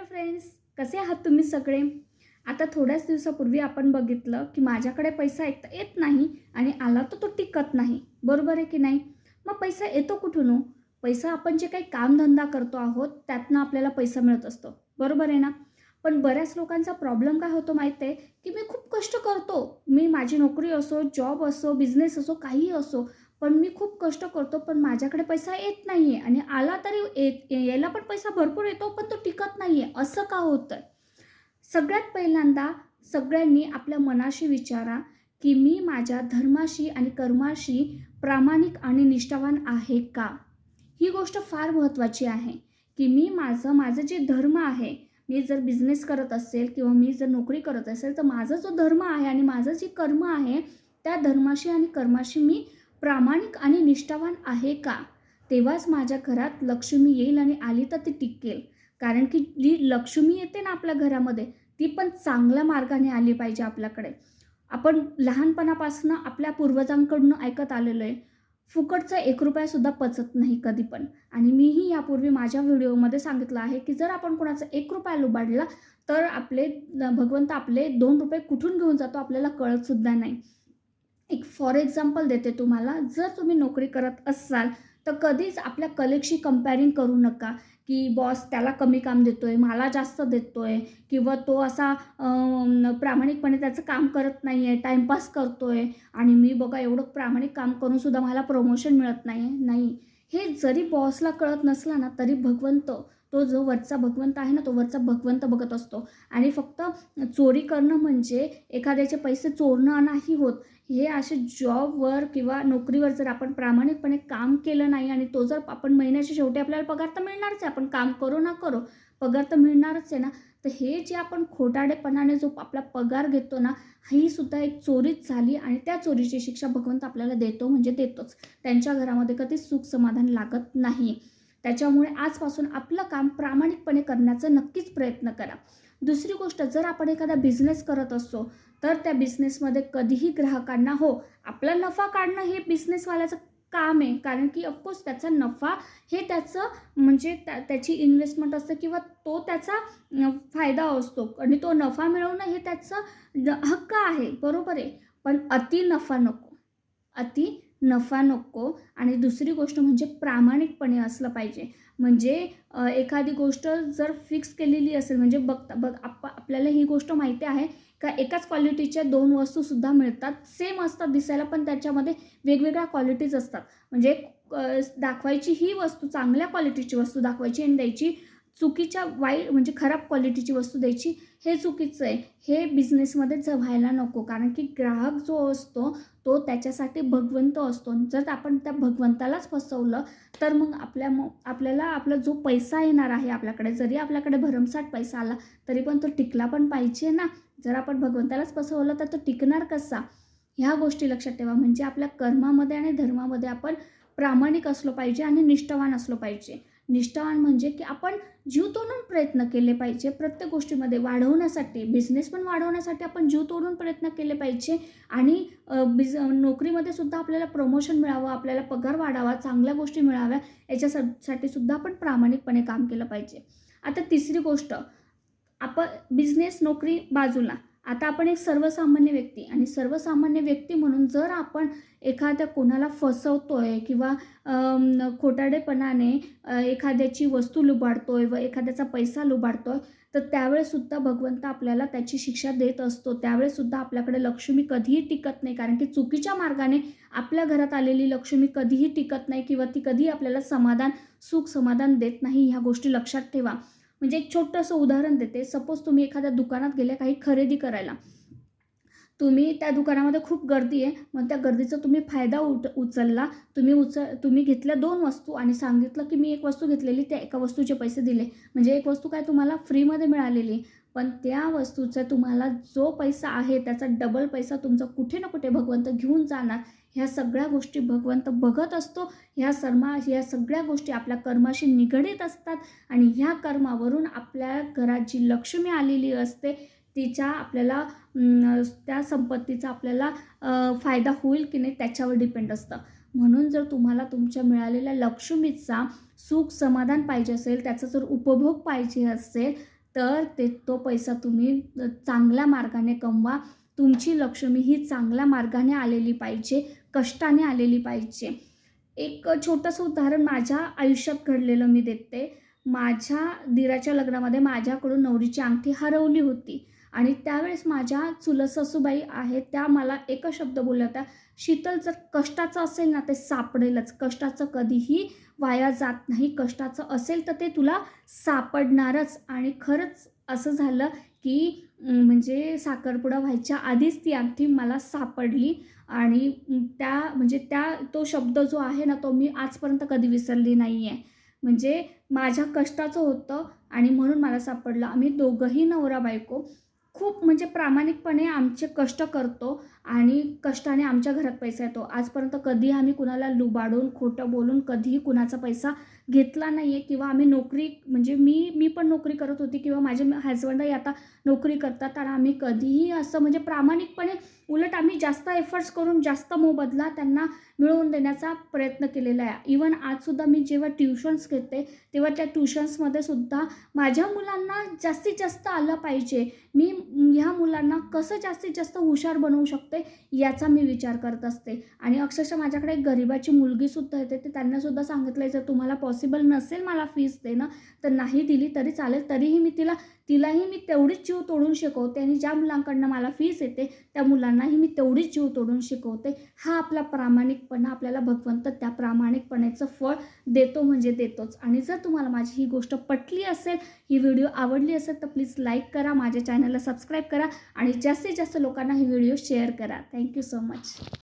Hello friends कसे आहात तुम्ही सगळे? आता थोड्याच दिवसापूर्वी आपण बघितलं की माझ्याकडे पैसा एक तर येत नाही आणि आला तर तो टिकत नाही. बरोबर आहे की नाही? मग पैसा येतो कुठून हो? पैसा आपण जे काही कामधंदा करतो आहोत त्यातनं आपल्याला पैसा मिळत असतो. बरोबर आहे ना? पण बऱ्याच लोकांचा प्रॉब्लेम काय होतो माहीत आहे? की मी खूप कष्ट करतो. मी माझी नोकरी असो जॉब असो बिझनेस असो काहीही असो पण मी खूप कष्ट करतो पण माझ्याकडे पैसा येत नाही आहे आणि आला तरी येत यायला पण पैसा भरपूर येतो पण तो टिकत नाही आहे असं का होतं आहे सगळ्यात पहिल्यांदा सगळ्यांनी आपल्या मनाशी विचारा की मी माझ्या धर्माशी आणि कर्माशी प्रामाणिक आणि निष्ठावान आहे का? ही गोष्ट फार महत्त्वाची आहे की मी माझं माझं जे धर्म आहे मी जर बिझनेस करत असेल किंवा मी जर नोकरी करत असेल तर माझा जो धर्म आहे आणि माझं जे कर्म आहे त्या धर्माशी आणि कर्माशी मी प्रामाणिक आणि निष्ठावान आहे का? तेव्हाच माझ्या घरात लक्ष्मी येईल आणि आली तर ती टिकेल. कारण की जी लक्ष्मी येते ना आपल्या घरामध्ये ती पण चांगल्या मार्गाने आली पाहिजे आपल्याकडे. आपण लहानपणापासून आपल्या पूर्वजांकडून ऐकत आलेलो आहे. फुकटचा एक रुपयासुद्धा पचत नाही कधी पण. आणि मीही यापूर्वी माझ्या व्हिडिओमध्ये सांगितलं आहे की जर आपण कोणाचा एक रुपया लुबाडला तर आपले भगवंत आपले दोन रुपये कुठून घेऊन जातो? आपल्याला कळतसुद्धा नाही. एक फॉर एक्झाम्पल देते तुम्हाला. जर तुम्ही नोकरी करत असाल तर कधीच आपल्या कलिगशी कम्पॅरिंग करू नका की बॉस त्याला कमी काम देतो आहे मला जास्त देतो आहे किंवा तो असा प्रामाणिकपणे त्याचं काम करत नाही आहे टाईमपास करतो आहे आणि मी बघा एवढं प्रामाणिक काम करूनसुद्धा मला प्रमोशन मिळत नाही आहे नाही. हे जरी बॉसला कळत नसला ना तरी भगवंत तो जो वरचा भगवंत आहे ना तो वरचा भगवंत बघत असतो. आणि फक्त चोरी करणं म्हणजे एखाद्याचे पैसे चोरणं नाही होत. हे असे जॉबवर किंवा नोकरीवर जर आपण प्रामाणिकपणे काम केलं नाही आणि तो जर आपण महिन्याच्या शेवटी आपल्याला पगार तर मिळणारच आहे. आपण काम करो ना करो पगार तर मिळणारच आहे ना. तर हे जे आपण खोटाडेपणाने जो आपला पगार घेतो ना ही सुद्धा एक चोरीच झाली आणि त्या चोरीची शिक्षा भगवंत आपल्याला देतो म्हणजे देतोच. त्यांच्या घरामध्ये कधीच सुख समाधान लागत नाही. त्याच्यामुळे आजपासून आपलं काम प्रामाणिकपणे करण्याचा नक्कीच प्रयत्न करा. दुसरी गोष्ट जर आपण एखादा बिझनेस करत असतो तर त्या बिझनेसमध्ये कधीही ग्राहकांना हो आपला नफा काढणं हे बिझनेसवाल्याचं काम आहे. कारण की ऑफकोर्स त्याचा नफा हे त्याचं म्हणजे त्या त्याची इन्व्हेस्टमेंट असतं किंवा तो त्याचा फायदा असतो. आणि तो नफा मिळवणं हे त्याचं हक्क आहे. बरोबर आहे. पण अति नफा नको. अति नफा नको. आणि दुसरी गोष्ट म्हणजे प्रामाणिकपणे असलं पाहिजे. म्हणजे एखादी गोष्ट जर फिक्स केलेली असेल म्हणजे बघता बघ आप आपल्याला ही गोष्ट माहिती आहे का एकाच क्वालिटीच्या दोन वस्तूसुद्धा मिळतात. सेम असतात दिसायला पण त्याच्यामध्ये वेगवेगळ्या क्वालिटीज असतात. म्हणजे दाखवायची ही वस्तू चांगल्या क्वालिटीची वस्तू दाखवायची आणि द्यायची चुकीच्या वाईट म्हणजे खराब क्वालिटीची वस्तू द्यायची हे चुकीचं आहे. हे बिझनेसमध्ये ज व्हायला नको. कारण की ग्राहक जो असतो तो त्याच्यासाठी भगवंत असतो. जर आपण त्या भगवंतालाच फसवलं तर मग आपल्या मग आपल्याला आपला जो पैसा येणार आहे आपल्याकडे जरी आपल्याकडे भरमसाठ पैसा आला तरी पण तो टिकला पण पाहिजे ना. जर आपण भगवंतालाच फसवलं तर तो टिकणार कसा? ह्या गोष्टी लक्षात ठेवा. म्हणजे आपल्या कर्मामध्ये आणि धर्मामध्ये आपण प्रामाणिक असलो पाहिजे आणि निष्ठावान असलो पाहिजे. निष्ठावान म्हणजे की आपण जीव तोडून प्रयत्न केले पाहिजे. प्रत्येक गोष्टीमध्ये वाढवण्यासाठी बिझनेस पण वाढवण्यासाठी आपण जीव तोडून प्रयत्न केले पाहिजे. आणि बिझ नोकरीमध्ये सुद्धा आपल्याला प्रमोशन मिळावं आपल्याला पगार वाढावा चांगल्या गोष्टी मिळाव्या याच्यासाठी सुद्धा आपण प्रामाणिकपणे काम केलं पाहिजे. आता तिसरी गोष्ट आपण बिझनेस नोकरी बाजूला. आता आपण एक सर्वसामान्य व्यक्ती आणि सर्वसामान्य व्यक्ती म्हणून जर आपण एखाद्या कोणाला फसवतो आहे किंवा खोटाडेपणाने एखाद्याची वस्तू लुबाडतोय आहे व एखाद्याचा पैसा लुबाडतोय आहे तर त्यावेळेसुद्धा भगवंत आपल्याला त्याची शिक्षा देत असतो. त्यावेळेसुद्धा आपल्याकडे लक्ष्मी कधीही टिकत नाही. कारण की चुकीच्या मार्गाने आपल्या घरात आलेली लक्ष्मी कधीही टिकत नाही किंवा ती कधीही आपल्याला समाधान सुख समाधान देत नाही. ह्या गोष्टी लक्षात ठेवा. म्हणजे एक छोटंसं उदाहरण देते. सपोज तुम्ही एखाद्या दुकानात गेल्या काही खरेदी करायला. तुम्ही त्या दुकानामध्ये खूप गर्दी आहे मग त्या गर्दीचा तुम्ही फायदा उट उचलला. तुम्ही उच तुम्ही घेतल्या दोन वस्तू आणि सांगितलं की मी एक वस्तू घेतलेली त्या एका वस्तूचे पैसे दिले. म्हणजे एक वस्तू काय तुम्हाला फ्रीमध्ये मिळालेली पण त्या वस्तूचा तुम्हाला जो पैसा आहे त्याचा डबल पैसा तुमचा कुठे ना कुठे भगवंत घेऊन जाणार. ह्या सगळ्या गोष्टी भगवंत बघत असतो. ह्या सर्मा ह्या सगळ्या गोष्टी आपल्या कर्माशी निगडीत असतात. आणि ह्या कर्मावरून आपल्या घरात जी लक्ष्मी आलेली असते तिच्या आपल्याला त्या संपत्तीचा आपल्याला फायदा होईल की नाही त्याच्यावर डिपेंड असतं. म्हणून जर तुम्हाला तुमच्या मिळालेल्या लक्ष्मीचा सुख समाधान पाहिजे असेल त्याचा जर उपभोग पाहिजे असेल तर ते तो पैसा तुम्ही चांगल्या मार्गाने कमवा. तुमची लक्ष्मी ही चांगल्या मार्गाने आलेली पाहिजे कष्टाने आलेली पाहिजे. एक छोटंसं उदाहरण माझ्या आयुष्यात घडलेलं मी देते. माझ्या दिराच्या लग्नामध्ये माझ्याकडून नवरीची अंगठी हरवली होती. आणि त्यावेळेस माझ्या चुलत ससूबाई आहेत त्या मला एकच शब्द बोलल्या होत्या शीतल जर कष्टाचं असेल ना ते सापडेलच. कष्टाचं कधीही वाया जात नाही. कष्टाचं असेल तर ते तुला सापडणारच. आणि खरंच असं झालं की म्हणजे साखरपुडा व्हायच्या आधीच ती आमटी मला सापडली. आणि त्या म्हणजे त्या तो शब्द जो आहे ना तो मी आजपर्यंत कधी विसरली नाही आहे म्हणजे माझ्या कष्टाचं होतं आणि म्हणून मला सापडलं. आम्ही दोघंही नवरा बायको. खूप म्हणजे प्रामाणिकपणे आमचे कष्ट करतो आणि कष्टाने आमच्या घरात पैसा येतो. आजपर्यंत कधी आम्ही कुणाला लुबाडून खोटं बोलून कधीही कुणाचा पैसा घेतला नाही आहे किंवा आम्ही नोकरी म्हणजे मी मी पण नोकरी करत होती किंवा माझे हजबंडही आता नोकरी करतात आणि आम्ही कधीही असं म्हणजे प्रामाणिकपणे उलट आम्ही जास्त एफर्ट्स करून जास्त मोबदला त्यांना मिळवून देण्याचा प्रयत्न केलेला आहे. इवन आजसुद्धा मी जेव्हा ट्युशन्स घेते तेव्हा त्या ट्युशन्समध्ये सुद्धा माझ्या मुलांना जास्तीत जास्त आलं पाहिजे. मी ह्या मुलांना कसं जास्तीत जास्त हुशार बनवू शकते याचा मी विचार करत असते. आणि अक्षरशः माझ्याकडे एक गरिबाची मुलगीसुद्धा येते ते त्यांनासुद्धा सांगितलं आहे जर तुम्हाला पॉसिबल नसेल मला फीस देणं तर नाही दिली तरी चालेल तरीही मी तिला तिलाही मी तेवढीच जीव तोडून शिकवते आणि ज्या मुलांकडनं मला फीस येते त्या मुलांनाही मी तेवढीच जीव तोडून शिकवते. हा आपला प्रामाणिकपणा आपल्याला भगवंत त्या प्रामाणिकपणाचं फळ देतो म्हणजे देतोच. आणि जर तुम्हाला माझी ही गोष्ट पटली असेल ही व्हिडिओ आवडली असेल तर प्लीज लाईक करा. माझ्या चॅनलला सबस्क्राईब करा आणि जास्तीत जास्त लोकांना हे व्हिडिओ शेअर करा. Thank you so much